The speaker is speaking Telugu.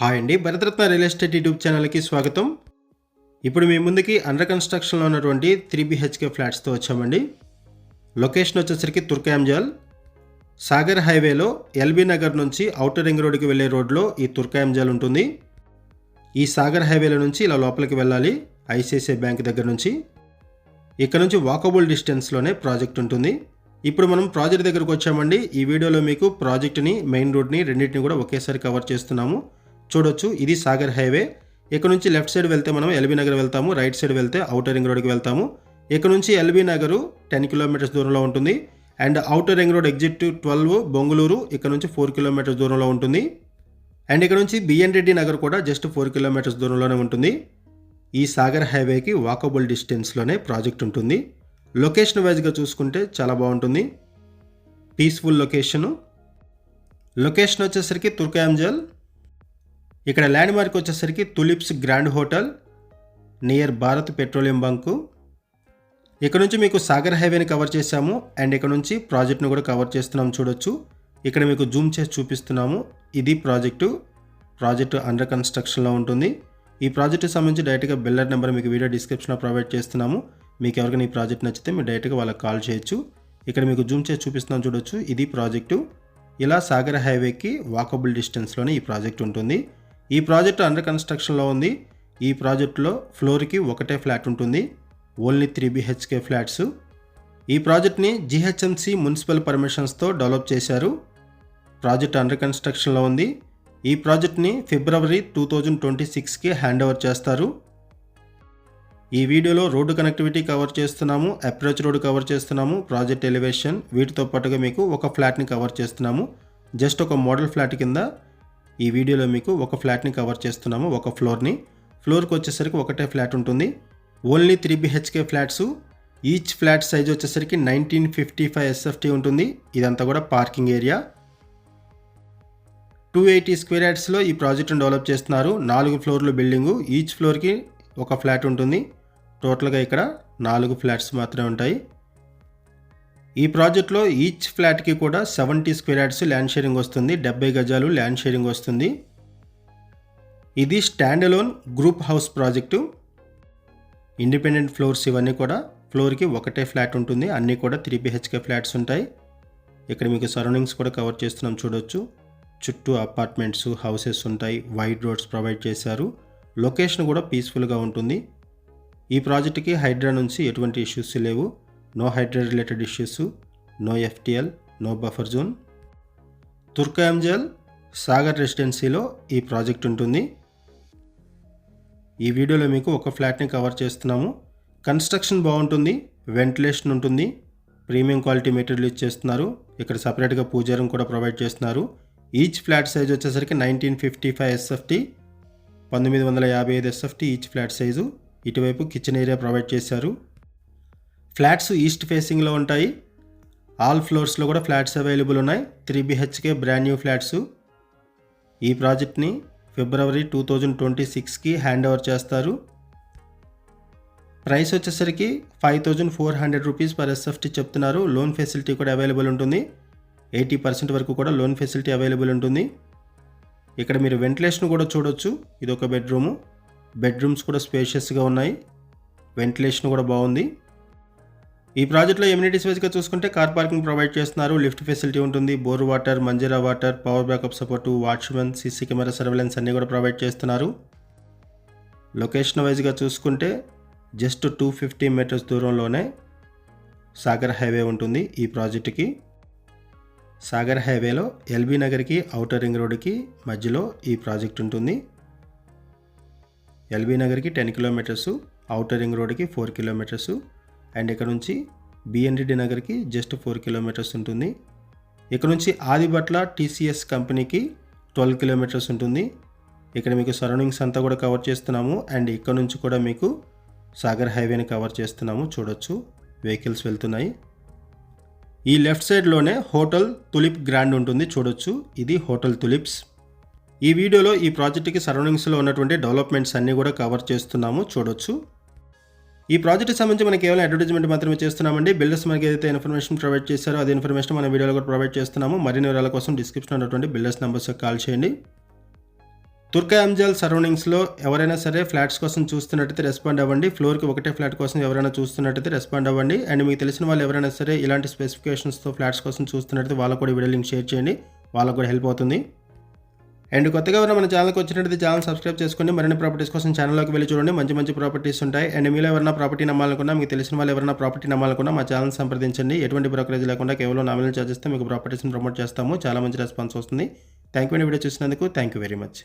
హాయ్ అండి భరతరత్న రియల్ ఎస్టేట్ యూట్యూబ్ ఛానల్కి స్వాగతం. ఇప్పుడు మీ ముందుకి అండర్ కన్స్ట్రక్షన్లో ఉన్నటువంటి త్రీ బిహెచ్కే ఫ్లాట్స్తో వచ్చామండి. లొకేషన్ వచ్చేసరికి తుర్కాయంజాల్. సాగర్ హైవేలో ఎల్బీ నగర్ నుంచి ఔటర్ రింగ్ రోడ్కి వెళ్ళే రోడ్లో ఈ తుర్కాయంజాల్ ఉంటుంది. ఈ సాగర్ హైవేలో నుంచి ఇలా లోపలికి వెళ్ళాలి ఐసిఐసిఐ బ్యాంక్ దగ్గర నుంచి. ఇక్కడ నుంచి వాకబుల్ డిస్టెన్స్లోనే ప్రాజెక్ట్ ఉంటుంది. ఇప్పుడు మనం ప్రాజెక్ట్ దగ్గరకు వచ్చామండి. ఈ వీడియోలో మీకు ప్రాజెక్ట్ని మెయిన్ రోడ్ని రెండింటిని కూడా ఒకేసారి కవర్ చేస్తున్నాము. చూడొచ్చు. ఇది సాగర్ హైవే. ఇక్కడ నుంచి లెఫ్ట్ సైడ్ వెళ్తే మనం ఎల్బీ నగర్ వెళ్తాము. రైట్ సైడ్ వెళ్తే ఔటర్ రింగ్ రోడ్కి వెళ్తాము. ఇక్కడ నుంచి ఎల్బీ నగరు టెన్ కిలోమీటర్స్ దూరంలో ఉంటుంది. And outer ring road exit twelve Bongulur ఇక్కడ నుంచి ఫోర్ కిలోమీటర్స్ దూరంలో ఉంటుంది. అండ్ ఇక్కడ నుంచి బిఎన్ రెడ్డి నగర్ కూడా జస్ట్ ఫోర్ కిలోమీటర్స్ దూరంలోనే ఉంటుంది. ఈ సాగర్ హైవేకి వాకబుల్ డిస్టెన్స్లోనే ప్రాజెక్ట్ ఉంటుంది. లొకేషన్ వైజ్గా చూసుకుంటే చాలా బాగుంటుంది. Peaceful location. లొకేషన్ వచ్చేసరికి తుర్కాయంజల్ ఇక్కడ ల్యాండ్ మార్క్ వచ్చేసరికి Tulips grand hotel near Bharat petroleum bunk ఇక్కడ నుంచి మీకు సాగర్ హైవేని కవర్ చేశాము అండ్ ఇక్కడ నుంచి ప్రాజెక్ట్ను కూడా కవర్ చేస్తున్నాం చూడొచ్చు. ఇక్కడ మీకు జూమ్ చేసి చూపిస్తున్నాము ఇది ప్రాజెక్టు ప్రాజెక్టు అండర్ కన్స్ట్రక్షన్లో ఉంటుంది. ఈ ప్రాజెక్టుకి సంబంధించి డైరెక్ట్గా బిల్డర్ నెంబర్ మీకు వీడియో డిస్క్రిప్షన్లో ప్రొవైడ్ చేస్తున్నాము. మీకు ఎవరికైనా ఈ ప్రాజెక్ట్ నచ్చితే మీరు డైరెక్ట్గా వాళ్ళకి కాల్ చేయొచ్చు. ఇక్కడ మీకు జూమ్ చేసి చూపిస్తున్నాం చూడొచ్చు ఇది ప్రాజెక్టు ఇలా సాగర్ హైవేకి వాకబుల్ డిస్టెన్స్లోనే ఈ ప్రాజెక్ట్ ఉంటుంది. ఈ ప్రాజెక్ట్ అండర్ కన్స్ట్రక్షన్లో ఉంది. ఈ ప్రాజెక్టులో ఫ్లోర్కి ఒకటే ఫ్లాట్ ఉంటుంది. ఓన్లీ త్రీ బిహెచ్కే ఫ్లాట్స్ ఈ ప్రాజెక్ట్ని జిహెచ్ఎంసి మున్సిపల్ పర్మిషన్స్తో డెవలప్ చేశారు. ప్రాజెక్ట్ అండర్ కన్స్ట్రక్షన్లో ఉంది. ఈ ప్రాజెక్ట్ని ఫిబ్రవరి టూ థౌజండ్ ట్వంటీ సిక్స్కి హ్యాండ్ ఓవర్ చేస్తారు. ఈ వీడియోలో రోడ్డు కనెక్టివిటీ కవర్ చేస్తున్నాము అప్రోచ్ రోడ్ కవర్ చేస్తున్నాము ప్రాజెక్ట్ ఎలివేషన్ వీటితో పాటుగా మీకు ఒక ఫ్లాట్ని కవర్ చేస్తున్నాము. జస్ట్ ఒక మోడల్ ఫ్లాట్ కింద ఈ వీడియోలో మీకు ఒక ఫ్లాట్ని కవర్ చేస్తున్నాము ఒక ఫ్లోర్ని. ఫ్లోర్కి వచ్చేసరికి ఒకటే ఫ్లాట్ ఉంటుంది. Only three BHK flats. Each flat size వచ్చేసరికి నైన్టీన్ ఫిఫ్టీ ఫైవ్ ఎస్ఎఫ్టీ ఉంటుంది. ఇదంతా కూడా parking area. Two eighty square యార్డ్స్లో ఈ ప్రాజెక్ట్ను డెవలప్ చేస్తున్నారు. నాలుగు ఫ్లోర్లు బిల్డింగు. ఈచ్ ఫ్లోర్కి ఒక ఫ్లాట్ ఉంటుంది. టోటల్గా ఇక్కడ నాలుగు ఫ్లాట్స్ మాత్రమే ఉంటాయి. ఈ ప్రాజెక్ట్లో ఈచ్ ఫ్లాట్కి కూడా seventy square yards land sharing వస్తుంది డెబ్బై గజాలు ల్యాండ్ షేరింగ్ వస్తుంది. ఇది stand alone group house project. Independent floors ఇవన్నీ కూడా ఫ్లోర్కి ఒకటే ఫ్లాట్ ఉంటుంది అన్నీ కూడా త్రీ బిహెచ్కే ఫ్లాట్స్ ఉంటాయి. ఇక్కడ మీకు సరౌండింగ్స్ కూడా కవర్ చేస్తున్నాం చూడొచ్చు. చుట్టూ అపార్ట్మెంట్స్ హౌసెస్ ఉంటాయి వైడ్ రోడ్స్ ప్రొవైడ్ చేశారు. లొకేషన్ కూడా పీస్ఫుల్గా ఉంటుంది. ఈ ప్రాజెక్ట్కి హైడ్రా నుంచి ఎటువంటి ఇష్యూస్ లేవు. No Hydraa related issues no FTL no buffer zone. Turkayamjal Sagar రెసిడెన్సీలో ఈ ప్రాజెక్ట్ ఉంటుంది. ఈ వీడియోలో మీకు ఒక ఫ్లాట్ని కవర్ చేస్తున్నాము. కన్స్ట్రక్షన్ బాగుంటుంది వెంటిలేషన్ ఉంటుంది ప్రీమియం క్వాలిటీ మెటీరియల్ యూజ్ చేస్తున్నారు. ఇక్కడ సపరేట్గా పూజారం కూడా ప్రొవైడ్ చేస్తున్నారు. ఈచ్ ఫ్లాట్ సైజ్ వచ్చేసరికి నైన్టీన్ ఫిఫ్టీ ఫైవ్ ఎస్ఎఫ్టీ పంతొమ్మిది వందల యాభై ఐదు ఎస్ఎఫ్టీ ఈచ్ ఫ్లాట్ సైజు. ఇటువైపు కిచెన్ ఏరియా ప్రొవైడ్ చేశారు. ఫ్లాట్స్ ఈస్ట్ ఫేసింగ్లో ఉంటాయి. ఆల్ ఫ్లోర్స్లో కూడా ఫ్లాట్స్ అవైలబుల్ ఉన్నాయి. Three BHK brand new flats. ఈ ప్రాజెక్ట్ని ఫిబ్రవరి టూ థౌజండ్ ట్వంటీ సిక్స్కి హ్యాండ్ ఓవర్ చేస్తారు. ప్రైస్ వచ్చేసరికి five thousand four hundred rupees per SFT చెప్తున్నారు. లోన్ ఫెసిలిటీ కూడా అవైలబుల్ ఉంటుంది. ఎయిటీ పర్సెంట్ వరకు కూడా లోన్ ఫెసిలిటీ అవైలబుల్ ఉంటుంది. ఇక్కడ మీరు వెంటిలేషన్ కూడా చూడొచ్చు. ఇది ఒక బెడ్రూము. బెడ్రూమ్స్ కూడా స్పేషియస్గా ఉన్నాయి. వెంటిలేషన్ కూడా బాగుంది. ఈ ప్రాజెక్ట్లో ఎమ్యూనిటీస్ వైజ్గా చూసుకుంటే కార్ పార్కింగ్ ప్రొవైడ్ చేస్తున్నారు. లిఫ్ట్ ఫెసిలిటీ ఉంటుంది. Bore water Manjira water power backup support watchman CC camera surveillance అన్నీ కూడా ప్రొవైడ్ చేస్తున్నారు. లొకేషన్ వైజ్గా చూసుకుంటే జస్ట్ టూ ఫిఫ్టీ మీటర్స్ దూరంలోనే సాగర్ హైవే ఉంటుంది ఈ ప్రాజెక్టుకి. సాగర్ హైవేలో ఎల్బీ నగర్కి ఔటర్ రింగ్ రోడ్కి మధ్యలో ఈ ప్రాజెక్ట్ ఉంటుంది. ఎల్బీ నగర్కి టెన్ కిలోమీటర్స్ ఔటర్ రింగ్ రోడ్కి ఫోర్ కిలోమీటర్స్ అండ్ ఇక్కడ నుంచి బిఎన్డిడి నగర్కి జస్ట్ ఫోర్ కిలోమీటర్స్ ఉంటుంది. ఇక్కడ నుంచి ఆదిబట్ల టీసీఎస్ కంపెనీకి ట్వెల్వ్ కిలోమీటర్స్ ఉంటుంది. ఇక్కడ మీకు సరౌండింగ్స్ అంతా కూడా కవర్ చేస్తున్నాము. అండ్ ఇక్కడ నుంచి కూడా మీకు సాగర్ హైవేని కవర్ చేస్తున్నాము. చూడొచ్చు. వెహికల్స్ వెళ్తున్నాయి. ఈ లెఫ్ట్ సైడ్లోనే హోటల్ తులిప్ గ్రాండ్ ఉంటుంది. చూడొచ్చు. ఇది హోటల్ తులిప్స్. ఈ వీడియోలో ఈ ప్రాజెక్ట్కి సరౌండింగ్స్లో ఉన్నటువంటి డెవలప్మెంట్స్ అన్నీ కూడా కవర్ చేస్తున్నాము. చూడొచ్చు. ఈ ప్రాజెక్ట్కి సంబంధించి మనం కేవలం అడ్వర్టైజ్మెంట్ మాత్రమే చేస్తున్నామండి. బిల్డర్స్ మనకి ఏదైతే ఇన్ఫర్మేషన్ ప్రొవైడ్ చేశారో అదే ఇన్ఫర్మేషన్ మన వీడియోలో కూడా ప్రొవైడ్ చేస్తున్నాము. మరిన్ని వివరాల కోసం డిస్క్రిప్షన్ ఉన్నటువంటి బిల్డర్స్ నెంబర్స్ కాల్ చేయండి. తుర్కా అంజల్ సరౌండింగ్స్లో ఎవరైనా సరే ఫ్లాట్స్ కోసం చూస్తున్నట్టయితే రెస్పాండ్ అవ్వండి. ఫ్లోర్కి ఒకటే ఫ్లాట్ కోసం ఎవరైనా చూస్తున్నట్టయితే రెస్పాండ్ అవ్వండి. అండ్ మీకు తెలిసిన వాళ్ళు ఎవరైనా సరే ఇలాంటి స్పెసిఫికేషన్స్తో ఫ్లాట్స్ కోసం చూస్తున్నట్టయితే వాళ్ళకు కూడా వీడియో లింక్ షేర్ చేయండి. వాళ్ళకు కూడా హెల్ప్ అవుతుంది. అండ్ కొత్తగా ఎవరైనా మన ఛానల్కి వచ్చినట్టు ఛానల్ సబ్స్క్రైబ్ చేసుకోండి. మరిన్ని ప్రాపర్టీస్ కోసం ఛానల్లోకి వెళ్ళి చూడండి. మంచి మంచి ప్రాపర్టీస్ ఉంటాయి. అండ్ మీలో ఎవరైనా ప్రాపర్టీ నమ్మాలనుకున్నా మీకు తెలిసిన వాళ్ళు ఎవరైనా ప్రాపర్టీ నమ్మాలనుకున్నా మా ఛానల్ సంప్రదించండి. ఎటువంటి బ్రోకరేజ్ లేకుండా కేవలం నామినల్ చార్జెస్తో మీకు ప్రాపర్టీస్ని ప్రమోట్ చేస్తాము. చాలా మంచి రెస్పాన్స్ వస్తుంది. థ్యాంక్ యూ అండి వీడియో చూసినందుకు. Thank you very much